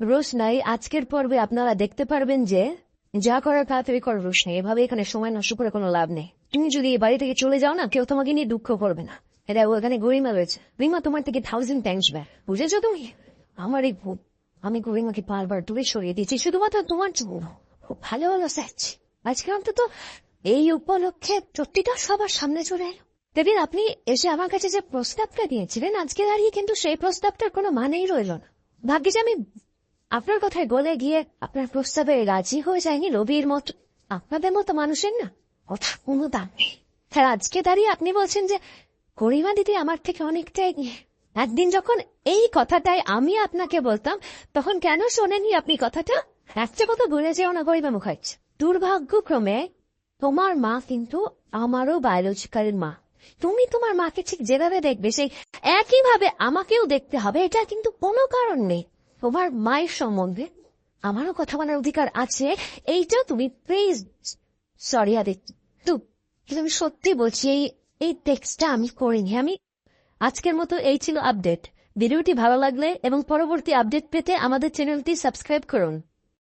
রোশনাই, আজকের পর্বে আপনারা দেখতে পারবেন যে যা করার তাড়াতাড়ি কর রোশনাই। এভাবে এখানে সময় নষ্ট করে কোনো লাভ নেই। তুমি যদি এই বাড়ি থেকে চলে যাও না, কেউ তোমাকে নিয়ে দুঃখ করবে না। এটা ওখানে গরিমা রয়েছে। রিমা তোমার থেকে থাউজেন্ড থ্যাংকস ব্যাক বুঝেছ তুমি? আমার এই আমি গরিমাকে বারবার দূরে সরিয়ে দিয়েছি, শুধুমাত্র তোমার জন্য। খুব ভালো ভালো স্যাচ্ছি আজকে অন্তত এই উপলক্ষে চট্টিটা সবার সামনে চলে এলো। দেবিন, আপনি এসে আমার কাছে যে প্রস্তাবটা দিয়েছিলেন, আজকে দাঁড়িয়ে কিন্তু সেই প্রস্তাবটার কোনো মানেই রইল না। ভাগ্যে যে আমি আপনার কথায় গলে গিয়ে আপনার প্রস্তাবে রাজি হয়ে যায়নি রবির মতো। আপনাদের মতো মানুষের না কথা কোনো দাম নেই। আজকে দাঁড়িয়ে আপনি বলছেন যে গরিমা দিদি আমার থেকে অনেকটাই একদিন যখন এই কথাটাই আমি আপনাকে বলতাম, তখন কেন শোনেনি আপনি কথাটা? একটা কথা ভুলে যেও না গরিমা মুখার্জি। দুর্ভাগ্যক্রমে তোমার মা কিন্তু আমারও বায়োলজিক্যাল মা। তুমি তোমার মাকে ঠিক যেভাবে দেখবে, সেই একইভাবে আমাকেও দেখতে হবে, এটা কিন্তু কোনো কারণ নেই। তোমার মায়ের সম্বন্ধে আমারও কথা বলার অধিকার আছে। এইটা তুমি প্লিজ সরি আদিত্য তুমি সত্যি বলছি, এই এই টেক্সটটা আমি করিনি। আমি আজকের মতো এই ছিল আপডেট ভিডিওটি ভালো লাগলে এবং পরবর্তী আপডেট পেতে আমাদের চ্যানেলটি সাবস্ক্রাইব করুন।